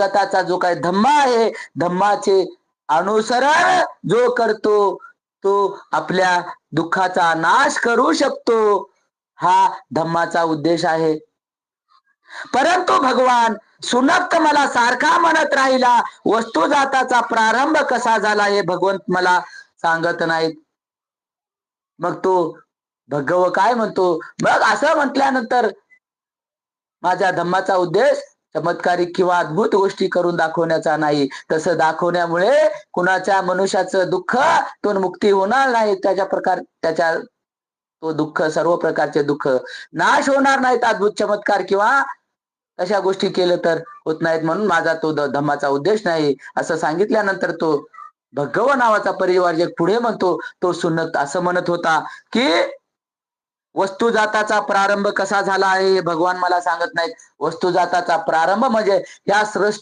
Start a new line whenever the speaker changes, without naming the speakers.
तथागताचा जो काय धम्मा आहे धम्माचे अनुसरण जो करतो तो आपल्या दुःखाचा नाश करू शकतो हा धम्माचा उद्देश आहे. परंतु भगवान सुनक्त मला सारखा म्हणत राहिला वस्तू जाताचा प्रारंभ कसा झाला हे भगवंत मला सांगत नाहीत. मग तो भगव काय म्हणतो? मग असं म्हटल्यानंतर माझ्या धम्माचा उद्देश चमत्कारिक किंवा अद्भुत गोष्टी करून दाखवण्याचा नाही. तसं दाखवण्यामुळे कुणाच्या मनुष्याचं दुःख तो मुक्ती होणार नाही. त्याच्या प्रकार त्याच्या तो दुःख सर्व प्रकारचे दुःख नाश होणार नाहीत. अद्भुत चमत्कार किंवा अशा गोष्टी केलं तर होत नाहीत म्हणून माझा तो धम्माचा उद्देश नाही. असं सांगितल्यानंतर तो भगव नावाचा परिवार जे पुढे म्हणतो तो सुन्नत असं म्हणत होता की वस्तुजाताचा प्रारंभ कसा झाला आहे हे भगवान मला सांगत नाहीत. वस्तुजाताचा प्रारंभ म्हणजे या सृष्टी